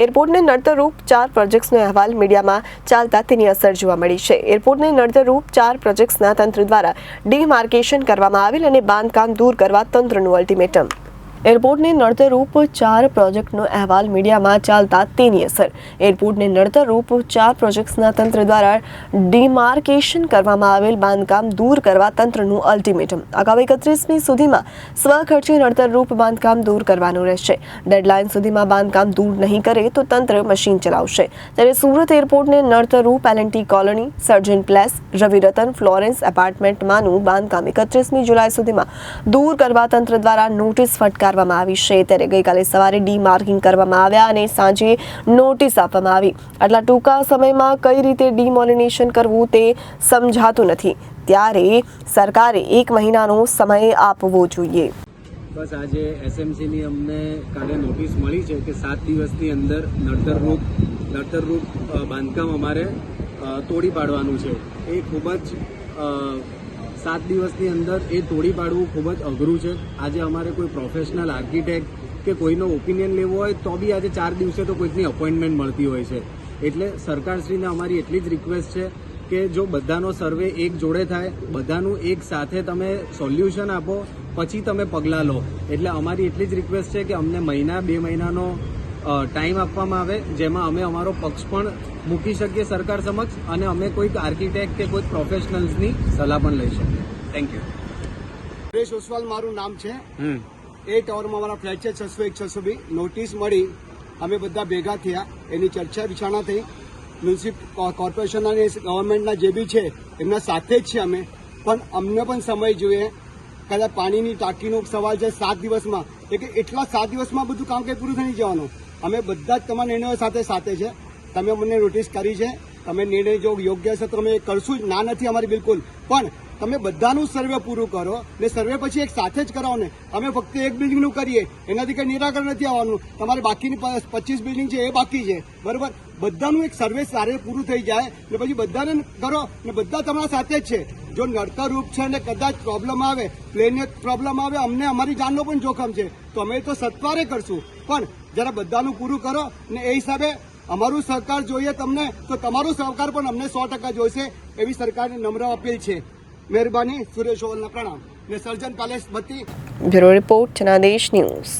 એરપોર્ટને નડતરરૂપ ચાર પ્રોજેક્ટ્સનો અહેવાલ મીડિયામાં ચાલતા તેની અસર જોવા મળી છે. એરપોર્ટને નડતરરૂપ ચાર પ્રોજેક્ટ્સના તંત્ર દ્વારા ડીમાર્કેશન કરવામાં આવેલ અને બાંધકામ દૂર કરવા તંત્રનું અલ્ટિમેટમ. એરપોર્ટને નડતરરૂપ ચાર પ્રોજેક્ટનો અહેવાલ મીડિયામાં ચાલતા તેની અસર. એરપોર્ટને નડતરરૂપ ચાર પ્રોજેક્ટ્સના તંત્ર દ્વારા ડિમાર્કેશન કરવામાં આવેલ બાંધકામ દૂર કરવા તંત્રનું અલ્ટિમેટમ. અગાઉ એકત્રીસમી સુધીમાં સ્વખર્ચે નડતરરૂપ બાંધકામ દૂર કરવાનું રહેશે. ડેડલાઇન સુધીમાં બાંધકામ દૂર નહીં કરે તો તંત્ર મશીન ચલાવશે. ત્યારે સુરત એરપોર્ટને નડતરરૂપ L N T colony, Sarjan place, Raviratan, Florence એપાર્ટમેન્ટમાંનું બાંધકામ એકત્રીસમી જુલાઈ સુધીમાં દૂર કરવા તંત્ર દ્વારા નોટિસ ફટકારવામાં આવી છે, ત્યારે ગઈકાલે સવારે ડી માર્કિંગ કરવામાં આવ્યા અને સાંજે નોટિસ આપવામાં આવી. આટલા ટૂંકા સમયમાં કઈ રીતે ડીમોલિનેશન કરવું તે સમજાતું નથી. ત્યારે સરકારે એક મહિનાનો સમય આપવો જોઈએ. બસ આજે એસએમસીની અમને કાલે નોટિસ મળી છે કે સાત દિવસની અંદર નડતરરૂપ નડતરરૂપ બાંધકામ અમારે તોડી પાડવાનું છે. એ ખૂબ જ સાત દિવસની અંદર એ તોડી પાડવું ખૂબ જ અઘરું છે. આજે અમારે કોઈ પ્રોફેશનલ આર્કિટેક્ટ કે કોઈનો ઓપિનિયન લેવો હોય તો બી આજે ચાર દિવસે તો કોઈકની અપોઇન્ટમેન્ટ મળતી હોય છે. એટલે સરકારશ્રીને અમારી એટલી જ રિક્વેસ્ટ છે કે જો બધાનો સર્વે એક જોડે થાય, બધાનું એક સાથે તમે સોલ્યુશન આપો, પછી તમે પગલાં લો. એટલે અમારી એટલી જ રિક્વેસ્ટ છે કે અમને મહિના, બે મહિનાનો ટાઈમ આપવામાં આવે જેમાં અમે અમારો પક્ષ પણ મૂકી શકીએ સરકાર સમક્ષ અને અમે કોઈક આર્કિટેક્ટ કે કોઈક પ્રોફેશનલ્સની સલાહ પણ લઈ શકીએ. થેન્ક યુ સુરેશ ઓસવાલ મારું નામ છે. એ ટાવરમાં મારા ફ્લેટ છે છસો એક છસો બી. નોટિસ મળી અમે બધા ભેગા થયા. એની ચર્ચા વિચારણા થઈ. મ્યુનિસિપલ કોર્પોરેશન અને ગવર્મેન્ટના જે બી છે એમના સાથે જ છે અમે. પણ અમને પણ સમય જોઈએ. કદાચ પાણીની ટાંકીનો સવાલ છે સાત દિવસમાં. એટલે એટલા સાત દિવસમાં બધું કામ કંઈ પૂરું થઈ જવાનું? અમે બધા જ તમારા નિર્ણયો સાથે સાથે છે. તમે મને નોટિસ કરી છે. તમે નિર્ણય જો યોગ્ય છે તો અમે કરશું જ. ના નથી અમારી બિલકુલ. પણ તમે બધાનું સર્વે પૂરું કરો ને સર્વે પછી એક સાથે જ કરાવો ને. અમે ફક્ત એક બિલ્ડિંગનું કરીએ. એનાથી કંઈ નિરાકરણ નથી આવવાનું. તમારે બાકીની પચીસ બિલ્ડિંગ છે એ બાકી છે. બરોબર? બધાનું એક સર્વે સારે પૂરું થઈ જાય ને પછી બધાને કરો ને બધા તમારા સાથે જ છે. જો નડતર રૂપ છે ને કદાચ પ્રોબ્લેમ આવે, પ્લેનને પ્રોબ્લેમ આવે, અમને અમારી જાનનો પણ જોખમ છે. તો અમે તો સત્વારે કરશું. પણ જરા બધાનું પૂરું કરો ને એ હિસાબે અમારું સહકાર જોઈએ તમને, તો તમારું સહકાર પણ અમને સો ટકા જોઈશે એવી સરકારની નમ્ર અપીલ છે. મહેરબાની સુરેશ ઓવલના પ્રણામ. ને સર્જન પેલેસ બત્તી બ્યુરો રિપોર્ટ જનાદેશ ન્યૂઝ.